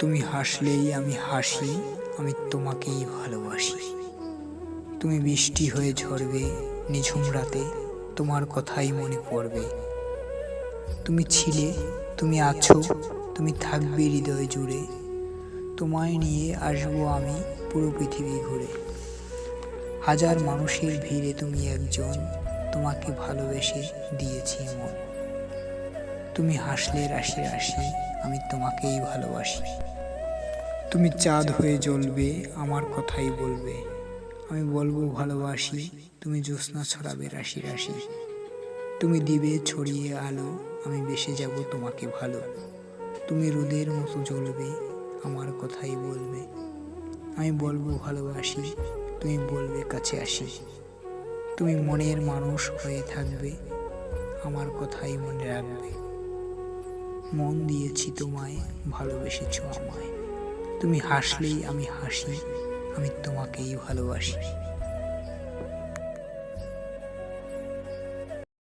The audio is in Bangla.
তুমি হাসলেই আমি হাসি, আমি তোমাকেই ভালোবাসি। তুমি বৃষ্টি হয়ে ঝরবে, নিঝুম রাতে তোমার কথাই মনে পড়বে। তুমি ছিলে, তুমি আছো, তুমি থাকবে হৃদয় জুড়ে। তোমায় নিয়ে আসব আমি পুরো পৃথিবী ঘুরে। হাজার মানুষের ভিড়ে তুমি একজন, তোমাকে ভালোবেসে দিয়েছি মন। তুমি হাসলে রাশি রাশি আমি তোমাকেই ভালোবাসি। তুমি চাঁদ হয়ে জ্বলবে, আমার কথাই বলবে। আমি বলব ভালোবাসি, তুমি জ্যোৎস্না ছড়াবে রাশি রাশি। তুমি দিবে ছড়িয়ে আলো, আমি বেসে যাব তোমাকে ভালো। তুমি রোদের মতো জ্বলবে, আমার কথাই বলবে। আমি বলব ভালোবাসি, তুমি বলবে কাছে আসি। তুমি মনের মানুষ হয়ে থাকবে, আমার কথাই মনে রাখবে। মন দিয়েছি তোমায় ভালোবেসেছো আমায়। তুমি হাসলেই আমি হাসি আমি তোমাকেই ভালোবাসি।